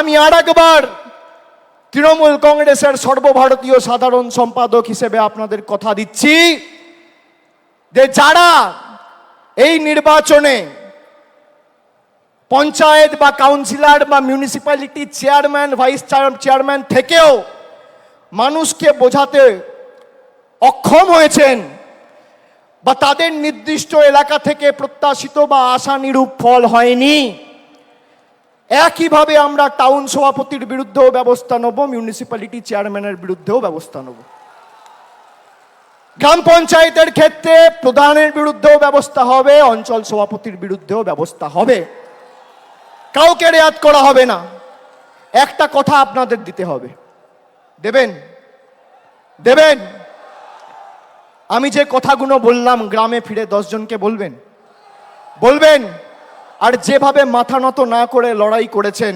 আমি আর একবার তৃণমূল কংগ্রেসের সর্বভারতীয় সাধারণ সম্পাদক হিসেবে আপনাদের কথা দিচ্ছি যে যারা এই নির্বাচনে পঞ্চায়েত বা কাউন্সিলর বা মিউনিসিপ্যালিটি চেয়ারম্যান, ভাইস চেয়ারম্যান থেকেও মানুষকে বোঝাতে অক্ষম হয়েছেন বা তাদের নির্দিষ্ট এলাকা থেকে প্রত্যাশিত বা আশানিরূপ ফল হয়নি। একইভাবে আমরা টাউন সভাপতির বিরুদ্ধেও ব্যবস্থা নেব মিউনিসিপ্যালিটি চেয়ারম্যানের বিরুদ্ধেও ব্যবস্থা নেব। গ্রাম পঞ্চায়েতের ক্ষেত্রে প্রধানের বিরুদ্ধেও ব্যবস্থা হবে, অঞ্চল সভাপতির বিরুদ্ধেও ব্যবস্থা হবে। কাউকে রেয়াত করা হবে না। একটা কথা আপনাদের দিতে হবে। দেবেন? দেবেন? আমি যে কথাগুলো বললাম, গ্রামে ফিরে দশজনকে বলবেন? বলবেন? আর যেভাবে মাথা নত না করে লড়াই করেছেন,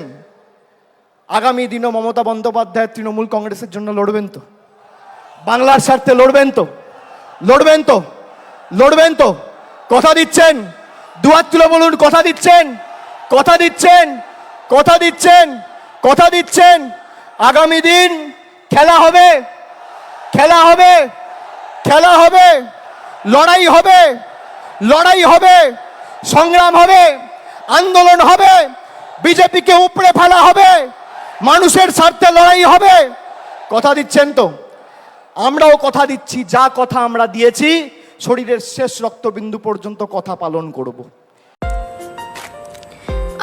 আগামী দিনও মমতা বন্দ্যোপাধ্যায় তৃণমূল কংগ্রেসের জন্য লড়বেন তো? বাংলার স্বার্থে লড়বেন তো? লড়বেন তো? লড়বেন তো? কথা দিচ্ছেন? দুয়ার তুলে বলুন, কথা দিচ্ছেন? কথা দিচ্ছেন? কথা দিচ্ছেন? কথা দিচ্ছেন? আগামী দিন খেলা হবে? খেলা হবে? খেলা হবে? লড়াই হবে? লড়াই হবে? সংগ্রাম হবে? আন্দোলন হবে, বিজেপিকে উপড়ে ফেলা হবে, মানুষের স্বার্থে লড়াই হবে। কথা দিচ্ছেন তো? আমরাও কথা দিচ্ছি, যা কথা আমরা দিয়েছি, শরীরের শেষ রক্তবিন্দু পর্যন্ত কথা পালন করব।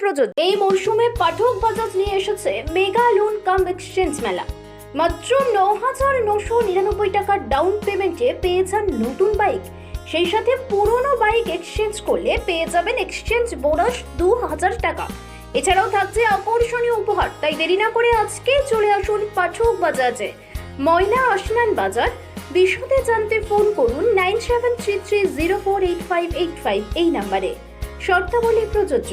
প্রযোজ্য। এই মরশুমে পাঠক বাজাজ নিয়ে এসেছে মেগা লোন কাম এক্সচেঞ্জ মেলা। মাত্র ন হাজার নশো নিরানব্বই টাকার ডাউন পেমেন্টে পেয়ে যান নতুন বাইক। সেই সাথে পুরনো বাইক এক্সচেঞ্জ করলে পেয়ে যাবেন এক্সচেঞ্জ বোনাস দু হাজার টাকা। এছাড়াও থাকছে আকর্ষণীয় উপহার। তাই দেরি না করে আজকে চলে আসুন পাঠক বাজাজে। ময়না আসনান বাজার। বিশদে জানতে ফোন করুন nine seven three three zero four eight five eight five এই নাম্বারে। শর্তাবলী প্রযোজ্য।